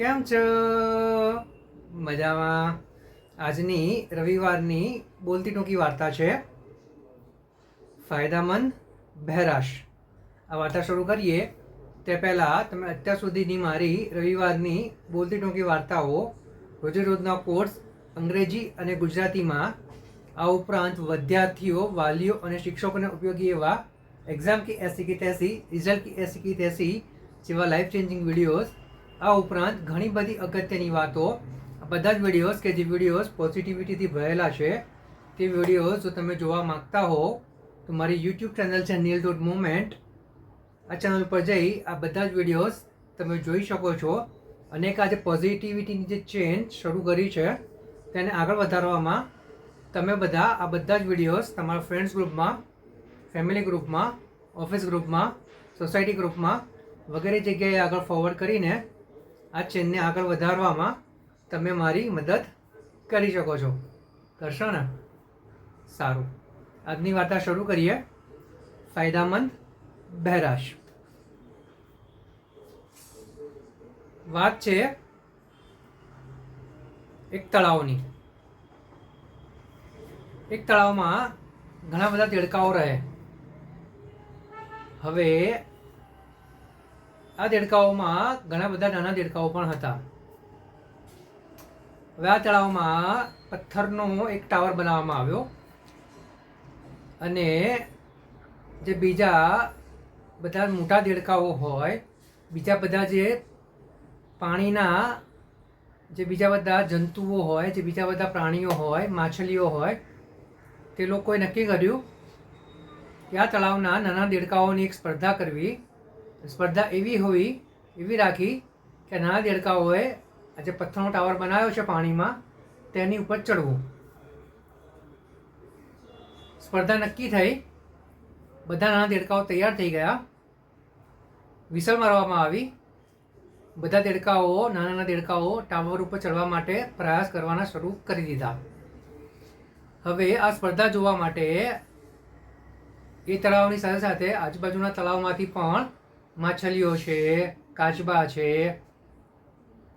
કેમ છો? મજામાં. આજની રવિવારની બોલતી ટૂંકી વાર્તા છે, ફાયદામંદ બહેરાશ. આ વાર્તા શરૂ કરીએ તે પહેલાં તમે અત્યાર સુધીની મારી રવિવારની બોલતી ટૂંકી વાર્તાઓ, રોજે રોજના કોર્સ, અંગ્રેજી અને ગુજરાતીમાં, આ ઉપરાંત વિદ્યાર્થીઓ, વાલીઓ અને શિક્ષકોને ઉપયોગી એવા એક્ઝામ કી એસી કી તેસી રિઝલ્ટ કી એસી કી તેસી જેવા લાઈફ ચેન્જિંગ વિડીયોઝ આ ઉપરાંત ઘણી બધી અગત્યની વાતો. બધા જ વિડીયોઝ કે જે વિડીયોઝ પોઝિટિવિટીથી ભરેલા છે, તે વિડીયોઝ જો તમે જોવા માંગતા હો, તો મારી યુટ્યુબ ચેનલ છે નીલ ડોટ મુમેન્ટ આ ચેનલ પર જઈ આ બધા જ વિડીયોઝ તમે જોઈ શકો છો. અને એક આજે પોઝિટિવિટીની જે ચેન્જ શરૂ કરી છે, તેને આગળ વધારવામાં તમે બધા આ બધા જ વિડીયોઝ તમારા ફ્રેન્ડ્સ ગ્રુપમાં ફેમિલી ગ્રુપમાં ઓફિસ ગ્રુપમાં સોસાયટી ગ્રુપમાં વગેરે જગ્યાએ આગળ ફોરવર્ડ કરીને આ ચેનને આગળ વધારવામાં તમે મારી મદદ કરી શકો છો. કરશો ને સારું. આજની વાર્તા શરૂ કરીએ. ફાયદામંદ બહેરાશ. વાત છે એક તળાવની. એક તળાવમાં ઘણા બધા તેડકાઓ રહે. હવે આ દેડકાઓમાં ઘણા બધા નાના દેડકાઓ પણ હતા. હવે આ તળાવમાં પથ્થરનો એક ટાવર બનાવવામાં આવ્યો. અને જે બીજા બધા મોટા દેડકાઓ હોય, બીજા બધા જે પાણીના જે બીજા બધા જંતુઓ હોય, જે બીજા બધા પ્રાણીઓ હોય, માછલીઓ હોય, તે લોકોએ નક્કી કર્યું કે આ તળાવના નાના દેડકાઓની એક સ્પર્ધા કરવી સ્પર્ધા એવી હોવી એવી રાખી કે નાના દેડકાઓએ આ જે પથ્થરનો ટાવર બનાવ્યો છે પાણીમાં, તેની ઉપર ચડવું. સ્પર્ધા નક્કી થઈ. બધા નાના દેડકાઓ તૈયાર થઈ ગયા. વિસલ મારવામાં આવી. બધા દેડકાઓ, નાના નાના દેડકાઓ ટાવર ઉપર ચડવા માટે પ્રયાસ કરવાના શરૂ કરી દીધા. હવે આ સ્પર્ધા જોવા માટે એ તળાવની સાથે સાથે આજુબાજુના તળાવમાંથી પણ માછલીઓ છે, કાચબા છે,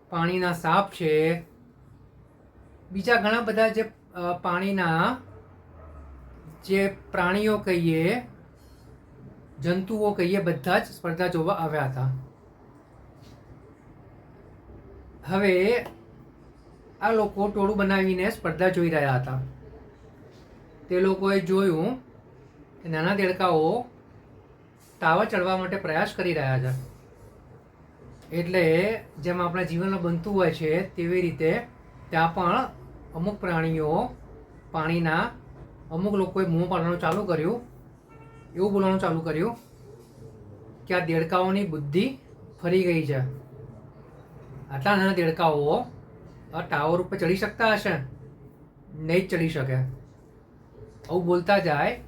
પાણીના સાપ છે. બીજા ઘણા બધા જે પાણીના જે પ્રાણીઓ કહીએ, જંતુઓ કહીએ, બધા જ સ્પર્ધા જોવા આવ્યા હતા. હવે આ લોકો ટોળું બનાવીને સ્પર્ધા જોઈ રહ્યા હતા. તે લોકોએ જોયું કે નાના દેડકાઓ ટાવર ચડવા માટે પ્રયાસ કરી રહ્યા છે. એટલે જેમ આપણા જીવનમાં બનતું હોય છે, તેવી રીતે ત્યાં પણ અમુક પ્રાણીઓ પાણીના અમુક લોકોએ મોં પાડવાનું ચાલુ કર્યું, એવું બોલવાનું ચાલુ કર્યું કે આ દેડકાઓની બુદ્ધિ ફરી ગઈ છે. આટલા નાના દેડકાઓ આ ટાવર ઉપર ચડી શકતા હશે? નહીં ચડી શકે. આવું બોલતા જાય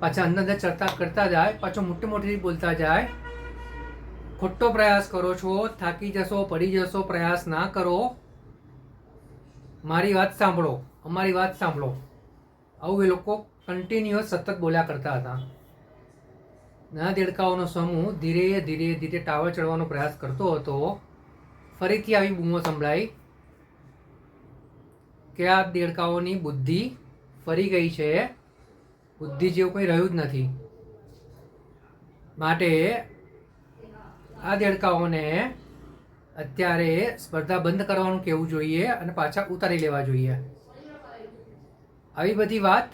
પાછા અંદર અંદર ચડતા કરતા જાય, પાછો મોટી મોટી બોલતા જાય. ખોટો પ્રયાસ કરો છો, થાકી જશો, પડી જશો, પ્રયાસ ના કરો. મારી વાત સાંભળો, અમારી વાત સાંભળો. આવું એ લોકો કન્ટિન્યુઅસ સતત બોલ્યા કરતા હતા. નાના દેડકાઓનો સમૂહ ધીરે ધીરે ધીરે ટાવર ચડવાનો પ્રયાસ કરતો હતો. ફરીથી આવી બૂમો સંભળાઈ કે આ દેડકાઓની બુદ્ધિ ફરી ગઈ છે. બુદ્ધિ જેવું કંઈ રહ્યું જ નથી. માટે આ દેડકાઓને અત્યારે સ્પર્ધા બંધ કરવાનું કહેવું જોઈએ અને પાછા ઉતારી લેવા જોઈએ. આવી બધી વાત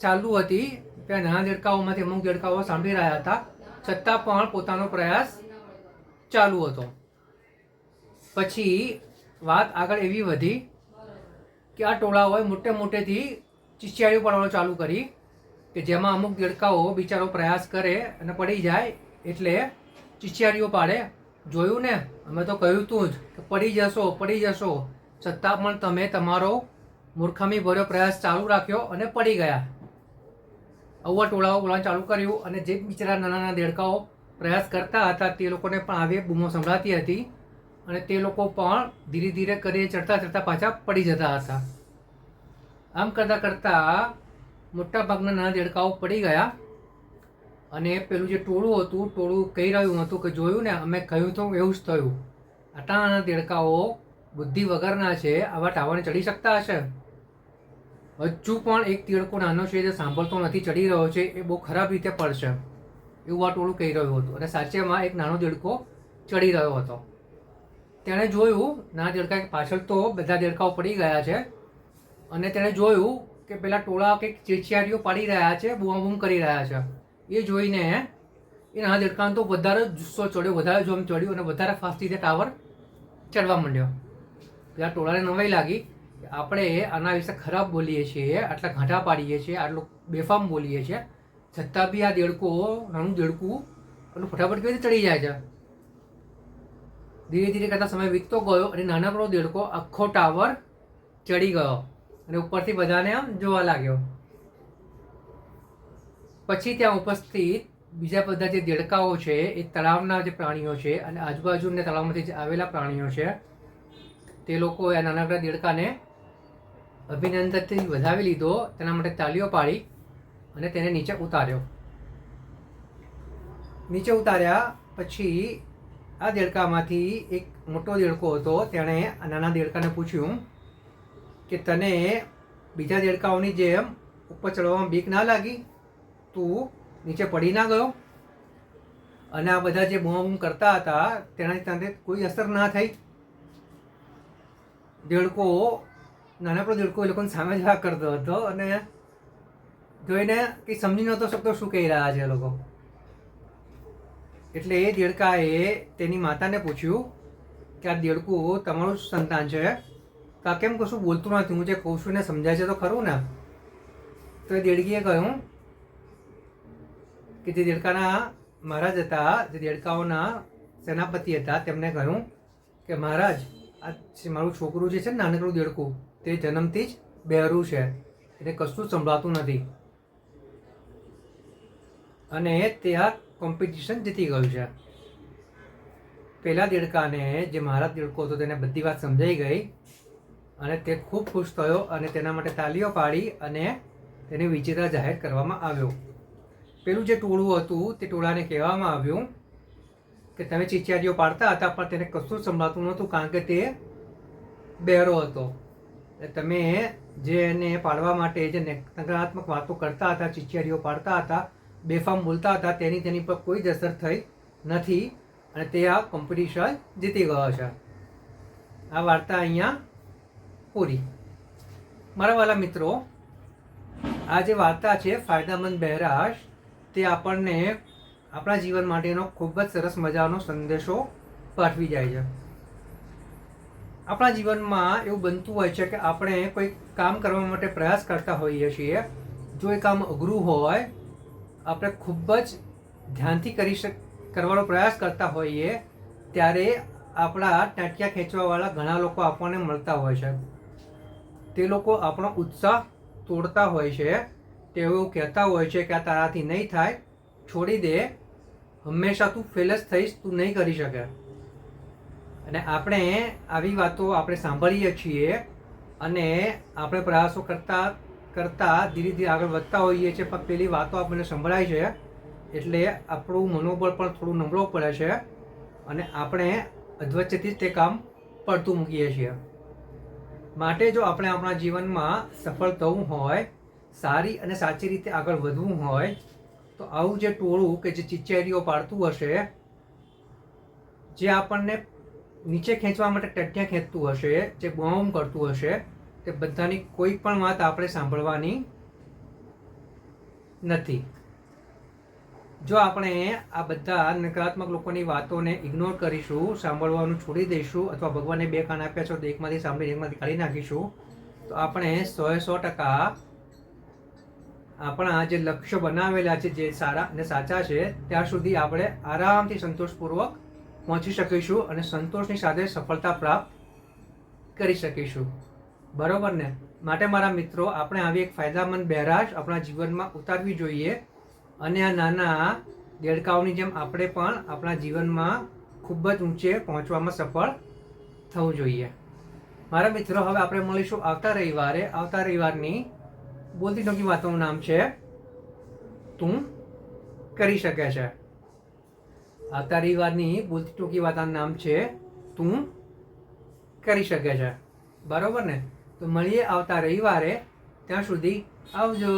ચાલુ હતી. ત્યાં નાના દેડકાઓમાંથી અમુક દેડકાઓ સાંભળી રહ્યા હતા. છતાં પણ પોતાનો પ્રયાસ ચાલુ હતો. પછી વાત આગળ એવી વધી કે આ ટોળાઓએ મોટે મોટેથી ચિચિયાળીઓ પાડવાનું ચાલુ કરી. કે જેમાં અમુક દેડકાઓ બિચારો પ્રયાસ કરે અને પડી જાય એટલે ચિચિયારીઓ પાડે. જોયું ને? અમે તો કહ્યું તું જ કે પડી જશો પડી જશો. છતાં પણ તમે તમારો મૂર્ખામી ભર્યો પ્રયાસ ચાલુ રાખ્યો અને પડી ગયા. આવા ટોળાઓ બોલવાનું ચાલુ કર્યું અને જે બિચારા નાના નાના દેડકાઓ પ્રયાસ કરતા હતા તે લોકોને પણ આવી બૂમો સંભળાતી હતી અને તે લોકો પણ ધીરે ધીરે કરીને ચડતા ચડતા પાછા પડી જતા હતા. આમ કરતાં કરતાં મોટા ભાગના નાના દેડકાઓ પડી ગયા. અને પેલું જે ટોળું હતું, ટોળું કહી રહ્યું હતું કે જોયું ને, અમે કહ્યું તો એવું જ થયું. આટલા નાના દેડકાઓ બુદ્ધિ વગરના છે, આવા ટાવરને ચડી શકતા હશે? હજુ પણ એક દેડકો નાનો છે જે સાંભળતો નથી, ચડી રહ્યો છે, એ બહુ ખરાબ રીતે પડશે. એવું આ ટોળું કહી રહ્યું હતું. અને સાચેમાં એક નાનો દેડકો ચડી રહ્યો હતો. તેણે જોયું, નાના દેડકા પાછળ તો બધા દેડકાઓ પડી ગયા છે. અને તેણે જોયું કે પેલા ટોળા કે ચેચિયારીઓ પાડી રહ્યા છે બૂમ બૂમ કરી રહ્યા છે. એ જોઈને એ નાના દેડકાને તો વધારે જુસ્સો ચડ્યો, વધારે જોમ ચડ્યો અને વધારે ફાસ્ટથી તે ટાવર ચડવા માંડ્યો. પેલા ટોળાને નવાઈ લાગી કે આપણે આના વિશે ખરાબ બોલીએ છીએ, આટલા ઘાટા પાડીએ છીએ, આટલું બેફામ બોલીએ છીએ, છતાં બી આ દેડકો, નાનું દેડકું એટલું ફટાફટ કેવી રીતે ચડી જાય છે? ધીરે ધીરે કરતા સમય વીતતો ગયો અને નાનકડો દેડકો આખો ટાવર ચડી ગયો. અને ઉપરથી બધાને આમ જોવા લાગ્યો. પછી ત્યાં ઉપસ્થિત બીજા બધા જે દેડકાઓ છે, એ તળાવના જે પ્રાણીઓ છે અને આજુબાજુના તળાવમાંથી જે આવેલા પ્રાણીઓ છે, તે લોકો એ નાનકડા દેડકાને અભિનંદનથી વધાવી લીધો, તેના માટે તાલીઓ પાડી અને તેને નીચે ઉતાર્યો. નીચે ઉતાર્યા પછી આ દેડકામાંથી એક મોટો દેડકો હતો, તેણે નાના દેડકાને પૂછ્યું કે તને બીજા દેડકાઓની જેમ ઉપર ચડવામાં બીક ના લાગી? તું નીચે પડી ના ગયો? અને આ બધા જે બૂમ કરતા હતા, તેનાથી તને કોઈ અસર ના થઈ? દેડકો નાનકડો દેડકો એ લોકોને સામે જ વાત કરતો હતો અને જોઈને કંઈ સમજી નહોતો શકતો શું કહી રહ્યા છે એ લોકો. એટલે એ દેડકાએ તેની માતાને પૂછ્યું કે આ દેડકું તમારું સંતાન છે? આ કેમ કશું બોલતું નથી? હું જે કહું છું ને સમજાય છે તો ખરું ને તો એ દેડકીએ કહ્યું કે જે દેડકાના મહારાજ હતા, જે દેડકાઓના સેનાપતિ હતા તેમણે કહ્યું કે મહારાજ, આ મારું છોકરું જે છે ને નાનકડું દેડકું, તે જન્મથી જ બહેરું છે. એને કશું સંભળાતું નથી. અને તે આ કોમ્પિટિશન જીતી ગયું છે. પહેલાં દેડકાને જે મહારાજ દેડકો હતો, તેને બધી વાત સમજાઈ ગઈ. અને તે ખૂબ ખુશ થયો અને તેના માટે તાલીઓ પાડી અને તેને વિજેતા જાહેર કરવામાં આવ્યો. પેલું જે ટોળું હતું, તે ટોળાને કહેવામાં આવ્યું કે, તમે ચીચિયારીઓ પાડતા હતા, પણ તેને કશું સંભળાતું નહોતું, કારણ કે તે બહેરો હતો. તમે જે એને પાડવા માટે જે નકારાત્મક વાતો કરતા હતા, ચીચિયારીઓ પાડતા હતા, બેફામ બોલતા હતા, તેની તેની પર કોઈ જ અસર થઈ નથી અને તે આ કોમ્પિટિશન જીતી ગયો છે. આ વાર્તા અહીંયા પૂરી. મારા વાલા મિત્રો, આ જે વાર્તા છે, ફાયદામંદ બહેરાશ, તે આપણને આપણા જીવન માટેનો ખૂબ જ સરસ મજાનો સંદેશો પાઠવી જાય છે. આપણા જીવનમાં એવું બનતું હોય છે કે આપણે કોઈ કામ કરવા માટે પ્રયાસ કરતા હોઈએ છીએ. જો એ કામ અઘરું હોય, આપણે ખૂબ જ ધ્યાનથી કરી શક, કરવાનો પ્રયાસ કરતા હોઈએ, ત્યારે આપણા ટાંટિયા ખેંચવાવાળા ઘણા લોકો આપણને મળતા હોય છે. તે લોકો આપણો ઉત્સાહ તોડતા હોય છે. તેઓ કહેતા હોય છે કે આ તારાથી નહીં થાય. છોડી દે. હંમેશા તું ફેલ જ થઈશ, તું નહીં કરી શકે. અને આપણે આવી વાતો આપણે સાંભળીએ છીએ અને આપણે પ્રયાસો કરતા કરતા ધીરે ધીરે આગળ વધતા હોઈએ છીએ. પણ પેલી વાતો આપણને સંભળાય છે. એટલે આપણું મનોબળ પણ થોડું નબળો પડે છે. અને આપણે અધવચ્ચેથી જ તે કામ પડતું મૂકીએ છીએ. માટે જો આપણે આપણા જીવનમાં સફળ થવું હોય, સારી અને સાચી રીતે આગળ વધવું હોય, તો આવું જે ટોળું કે જે ચિચેરીઓ પાડતું હશે, જે આપણને નીચે ખેંચવા માટે ટટ્યા ખેંચતું હશે, જે બોમ કરતું હશે, તે બધાની કોઈ પણ વાત આપણે સાંભળવાની નથી. જો આપણે આ બધા નકારાત્મક લોકોની વાતોને ઇગ્નોર કરીશું, સાંભળવાનું છોડી દઈશું અથવા ભગવાને બે કાન આપ્યા છો, તો એકમાંથી સાંભળી એકમાંથી કાઢી નાખીશું, તો આપણે સો સો ટકા આપણા જે લક્ષ્ય બનાવેલા છે, જે સારા અને સાચા છે ત્યાં સુધી આપણે આરામથી સંતોષપૂર્વક પહોંચી શકીશું અને સંતોષની સાથે સફળતા પ્રાપ્ત કરી શકીશું. બરોબર ને? માટે મારા મિત્રો, આપણે આવી એક ફાયદામંદ બહેરાશ આપણા જીવનમાં ઉતારવી જોઈએ. અને આ નાના દેડકાઓની જેમ આપણે પણ આપણા જીવનમાં ખૂબ જ ઊંચે પહોંચવામાં સફળ થવું જોઈએ. મારા મિત્રો, હવે આપણે મળીશું આવતા રવિવારે. આવતા રવિવારની બોલતી ટોકી વાતોનું નામ છે, તું કરી શકે છે. આવતા રવિવારની બોલતી ટોકી વાતાનું નામ છે, તું કરી શકે છે. બરાબર ને? તો મળીએ આવતા રવિવારે. ત્યાં સુધી આવજો.